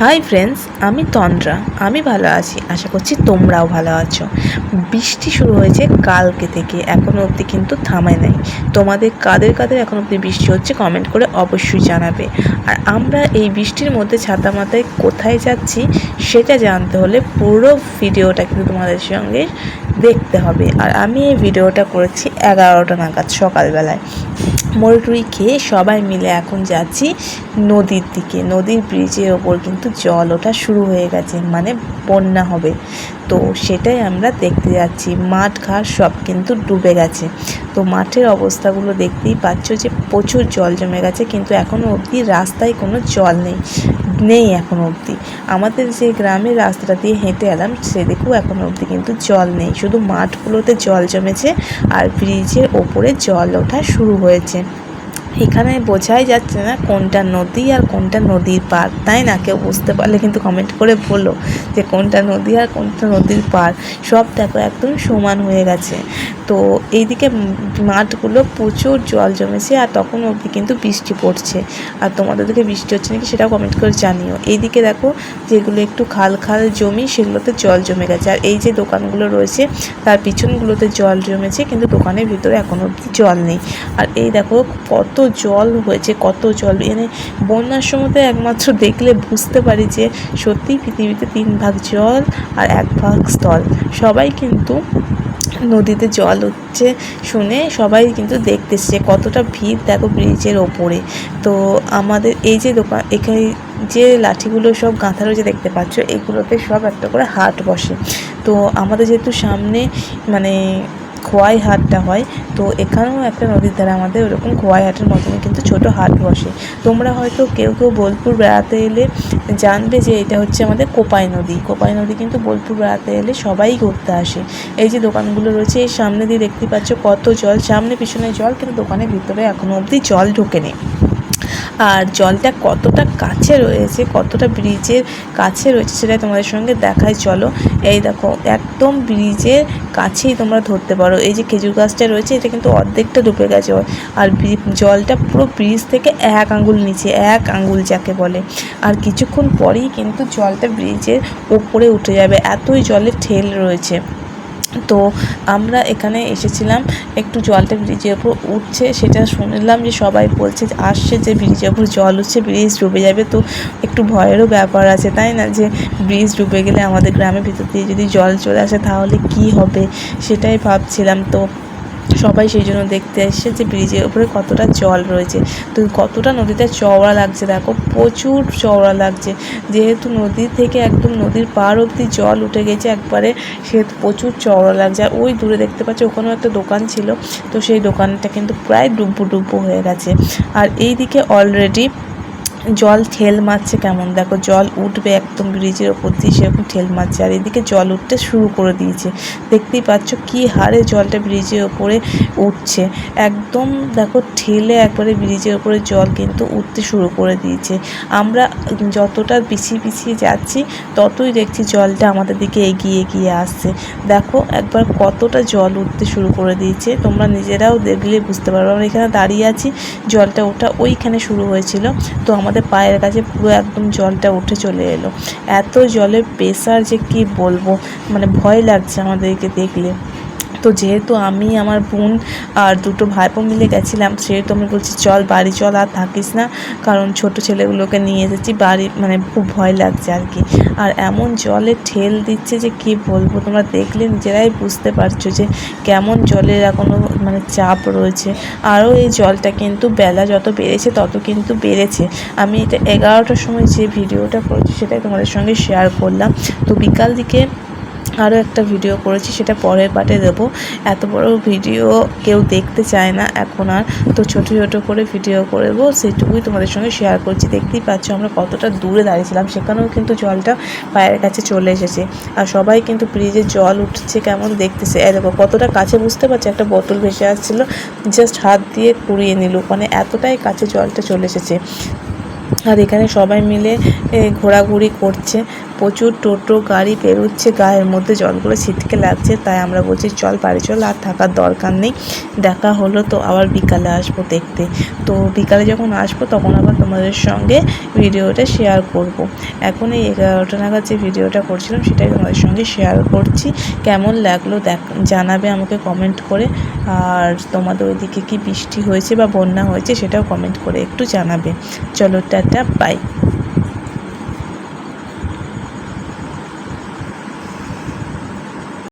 Hi friends আমি তন্দ্রা। আমি ভালো আছি। আশা করছি তোমরাও ভালো আছো। বৃষ্টি শুরু হয়েছে কালকে থেকে। এখনও অবধি কিন্তু থামায় নাই। তোমাদের কাদের কাদের এখন অবধি বৃষ্টি হচ্ছে কমেন্ট করে অবশ্যই জানাবে। আর আমরা এই বৃষ্টির মধ্যে ছাতা মাথায় কোথায় যাচ্ছি সেটা জানতে হলে পুরো ভিডিওটা কিন্তু তোমাদের সঙ্গে দেখতে হবে। আর আমি এই ভিডিওটা করেছি এগারোটা নাগাদ সকালবেলায়। মোরটুরি খেয়ে সবাই মিলে এখন যাচ্ছি নদীর দিকে। নদীর ব্রিজের ওপর কিন্তু জল ওঠা শুরু হয়ে গেছে মানে বন্যা হবে। তো সেটাই আমরা দেখতে যাচ্ছি। মাঠ ঘাট সব কিন্তু ডুবে গেছে। তো মাঠের অবস্থাগুলো দেখতেই পাচ্ছ যে প্রচুর জল জমে গেছে, কিন্তু এখনও অবধি রাস্তায় কোনো জল নেই নেই এখনও অবধি। আমাদের যে গ্রামের রাস্তাটা দিয়ে হেঁটে এলাম, সেদিকেও এখনও অবধি কিন্তু জল নেই। শুধু মাঠগুলোতে জল জমেছে আর ব্রিজের ওপরে জল ওঠা শুরু হয়েছে। এখানে বোঝাই যাচ্ছে না কোনটা নদী আর কোনটা নদীর পার তাই না? কেউ বুঝতে পারলে কিন্তু কমেন্ট করে বলো যে কোনটা নদী আর কোনটা নদীর পার সব দেখো একদম সমান হয়ে গেছে। তো এইদিকে মাঠগুলো প্রচুর জল জমেছে আর তখন অবধি কিন্তু বৃষ্টি পড়ছে। আর তোমাদের দিকে বৃষ্টি হচ্ছে নাকি সেটাও কমেন্ট করে জানিও। এইদিকে দেখো যেগুলো একটু খাল খাল জমি সেগুলোতে জল জমে গেছে। আর এই যে দোকানগুলো রয়েছে তার পিছনগুলোতে জল জমেছে কিন্তু দোকানের ভিতরে এখনও অবধি জল নেই। আর এই দেখো কত জল হয়েছে, কত জল। এনে বন্যার সময় একমাত্র দেখলে বুঝতে পারি যে সত্যিই পৃথিবীতে তিন ভাগ জল আর এক ভাগ স্থল। সবাই কিন্তু নদীতে জল হচ্ছে শুনে সবাই কিন্তু দেখতে এসছে কতটা ভিড় দেখো ব্রিজের ওপরে। তো আমাদের এই যে দোকান, এখানে যে লাঠিগুলো সব গাঁথা রয়েছে দেখতে পাচ্ছ, এগুলোতে সব একটা করে হাট বসে। তো আমাদের যেহেতু সামনে মানে খোয়াই হাটটা হয়, তো এখানেও একটা নদীর ধারে আমাদের ওরকম খোয়াই হাটের মতনই কিন্তু ছোট হাট বসে। তোমরা হয়তো কেউ কেউ বোলপুর বেড়াতে এলে জানবে যে এটা হচ্ছে আমাদের কোপাই নদী। কোপাই নদী কিন্তু বোলপুর বেড়াতে এলে সবাই ঘুরতে আসে। এই যে দোকানগুলো রয়েছে, এই সামনে দিয়ে দেখতে পাচ্ছ কত জল, সামনে পিছনে জল, কিন্তু দোকানের ভিতরে এখনও অবধি জল ঢোকে ঢোকেনি। আর জলটা কতটা কাছে রয়েছে, কতটা ব্রিজের কাছে রয়েছে সেটাই তোমাদের সঙ্গে দেখায় চলো, এই দেখো, একদম ব্রিজের কাছেই তোমরা ধরতে পারো। এই যে খেজুর গাছটা রয়েছে, এটা কিন্তু অর্ধেকটা ডুবে গেছে। আর জলটা পুরো ব্রিজ থেকে এক আঙ্গুল নিচে, এক আঙ্গুল যাকে বলে। আর কিছুক্ষণ পরেই কিন্তু জলটা ব্রিজের ওপরে উঠে যাবে। এতই জলের ঠেল রয়েছে। তো আমরা এখানে এসেছিলাম। একটু জলটা ব্রিজের ওপর উঠছে, সেটা শুনলাম যে সবাই বলছে যে আসছে যে ব্রিজের ওপর জল উঠছে, ব্রিজ ডুবে যাবে। তো একটু ভয়েরও ব্যাপার আছে, তাই না? যে ব্রিজ ডুবে গেলে আমাদের গ্রামের ভিতর দিয়ে যদি জল চলে আসে তাহলে কি হবে? সেটাই ভাবছিলাম। তো সবাই সেই জন্য দেখতে এসছে যে ব্রিজের উপরে কতটা জল রয়েছে। তো কতটা নদীতে চওড়া লাগছে দেখো, প্রচুর চওড়া লাগছে। যেহেতু নদী থেকে একদম নদীর পার অবধি জল উঠে গেছে, একবারে সেহেতু প্রচুর চওড়া লাগছে। আর ওই দূরে দেখতে পাচ্ছি, ওখানেও একটা দোকান ছিল, তো সেই দোকানটা কিন্তু প্রায় ডুব্বু ডুব্বু হয়ে গেছে। আর এই দিকে অলরেডি জল ঠেল মারছে কেমন? দেখো, জল উঠবে একদম ব্রিজের ওপর দিয়ে সেরকম ঠেল মারছে। আর এদিকে জল উঠতে শুরু করে দিয়েছে। দেখতেই পাচ্ছ কি হারে জলটা ব্রিজের ওপরে উঠছে। একদম দেখো, ঠেলে একবারে ব্রিজের ওপরে জল কিন্তু উঠতে শুরু করে দিয়েছে। আমরা যতটা পিছিয়ে পিছিয়ে যাচ্ছি, ততই দেখছি জলটা আমাদের দিকে এগিয়ে এগিয়ে আসছে। দেখো, একবার কতটা জল উঠতে শুরু করে দিয়েছে। তোমরা নিজেরাও দেখলে বুঝতে পারবে। আমরা এখানে দাঁড়িয়ে আছি, জলটা ওঠা ওইখানে শুরু হয়েছিল। তো আমাদের আমাদের পায়ের কাছে পুরো একদম জলটা উঠে চলে এলো। এত জলের প্রেশার যে কি বলব? মানে ভয় লাগছে আমাদেরকে দেখলে। তো যেহেতু আমি, আমার বোন আর দুটো ভাইপো মিলে গেছিলাম, সেহেতু আমি বলছি, চল বাড়ি, চল আর থাকিস না। কারণ ছোট ছেলেগুলোকে নিয়ে এসেছি, বাড়ি মানে খুব ভয় লাগছে আর কি। আর এমন জলে ঠেল দিচ্ছে যে কি বলব, তোমরা দেখলে নিজেরাই বুঝতে পারছ যে কেমন জলের এখনও মানে চাপ রয়েছে। আরও এই জলটা কিন্তু বেলা যত বেড়েছে, তত কিন্তু বেড়েছে। আমি এটা এগারোটার সময় যে ভিডিওটা করেছি, সেটাই তোমাদের সঙ্গে শেয়ার করলাম। তো বিকাল দিকে আরও একটা ভিডিও করেছি, সেটা পরের পার্টে দেবো। এত বড় ভিডিও কেউ দেখতে চায় না এখন আর। তো ছোটো ছোটো করে ভিডিও করব সেটুকুই তোমাদের সঙ্গে শেয়ার করছি। দেখতেই পাচ্ছ আমরা কতটা দূরে দাঁড়িয়েছিলাম, সেখানেও কিন্তু জলটা পায়ের কাছে চলে এসেছে। আর সবাই কিন্তু ব্রিজে জল উঠছে কেমন দেখতেছে। এ দেখো, কতটা কাছে বুঝতে পারছি, একটা বোতল ভেসে আসছিল জাস্ট হাত দিয়ে কুড়িয়ে নিল। মানে এতটাই কাছে জলটা চলে এসেছে। আর এখানে সবাই মিলে ঘোরাঘুরি করছে। প্রচুর টোটো, গাড়ি পেরোচ্ছে, গায়ের মধ্যে জলগুলো ছিটকে লাগছে, তাই আমরা বলছি, চল, বাড়ি চল, আর থাকার দরকার নেই। দেখা হলো তো আবার বিকালে আসব দেখতে। তো বিকালে যখন আসব, তখন আবার তোমাদের সঙ্গে ভিডিওটা শেয়ার করব। এখন এই এগারোটা নাগাদ যে ভিডিওটা করছিলাম, সেটাই তোমাদের সঙ্গে শেয়ার করছি। কেমন লাগল দেখ, জানাবে আমাকে কমেন্ট করে। আর তোমাদের ওইদিকে কি বৃষ্টি হয়েছে বা বন্যা হয়েছে, সেটাও কমেন্ট করে একটু জানাবে। চলো টাটা বাই